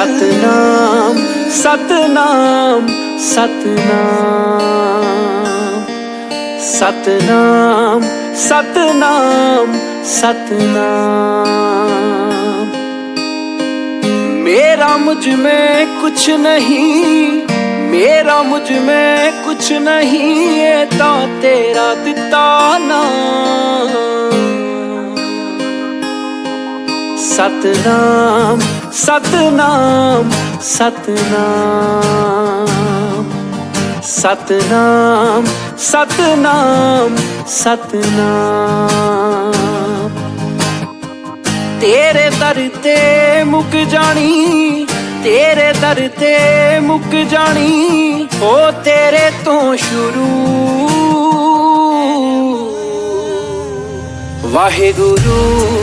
ਸਤਨਾਮ ਸਤਨਾਮ ਸਤਨਾਮ। ਸਤਨਾਮ ਸਤਨਾਮ ਸਤਨਾਮ। ਮੇਰਾ ਮੁਝ ਮੈਂ ਕੁਛ ਨਹੀਂ, ਮੇਰਾ ਮੁਝ ਮੈਂ ਕੁਛ ਨਹੀਂ, ਇਹ ਤਾਂ ਤੇਰਾ ਦਿੱਤਾ ਸਤਨਾਮ ਸਤਨਾਮ ਸਤਨਾਮ। ਸਤਨਾਮ ਸਤਨਾਮ ਸਤਨਾਮ। ਤੇਰੇ ਦਰ ਤੇ ਮੁੱਕ ਜਾਣੀ, ਤੇਰੇ ਦਰ ਤੇ ਮੁੱਕ ਜਾਣੀ, ਹੋ ਤੇਰੇ ਤੋਂ ਸ਼ੁਰੂ। ਵਾਹਿਗੁਰੂ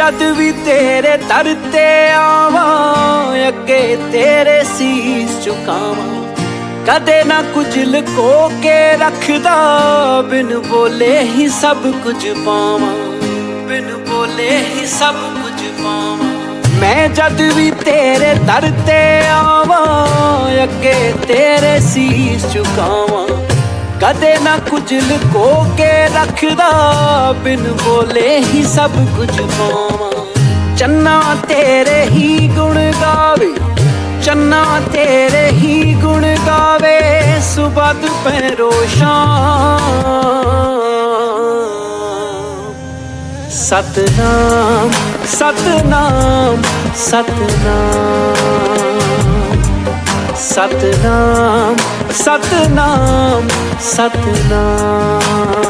ਜਦ ਵੀ ਤੇਰੇ ਦਰ ਤੇ ਆਵਾਂ, ਅੱਗੇ ਤੇਰੇ ਸੀਸ ਝੁਕਾਵਾਂ। ਕਦੇ ਨਾ ਕੁਝ ਲੁਕੋ ਕੇ ਰੱਖਦਾ, ਬਿਨ ਬੋਲੇ ਹੀ ਸਭ ਕੁਝ ਪਾਵਾਂ। ਬਿਨ ਬੋਲੇ ਹੀ ਸਭ ਕੁਝ ਪਾਵਾਂ। ਮੈਂ ਜਦ ਵੀ ਤੇਰੇ ਦਰ ਤੇ ਆਵਾਂ, ਅੱਗੇ ਤੇਰੇ ਸੀਸ ਝੁਕਾਵਾਂ। ਕਦੇ ਨਾ ਕੁਝ ਲੁਕੋ ਕੇ ਰੱਖਦਾ, ਬਿਨ ਬੋਲੇ ਹੀ ਸਭ ਕੁਝ ਪਾਵਾਂ। ਚੰਨਾ ਤੇਰੇ ਹੀ ਗੁਣ ਗਾਵੇ, ਚੰਨਾ ਤੇਰੇ ਹੀ ਗੁਣ ਗਾਵੇ ਸੁਬਦ ਪੈਰੋਸ਼ਾਂ ਸਤਨਾਮ ਸਤਨਾਮ ਸਤਨਾਮ। ਸਤਨਾਮ ਸਤਨਾਮ ਸਤਨਾਮ।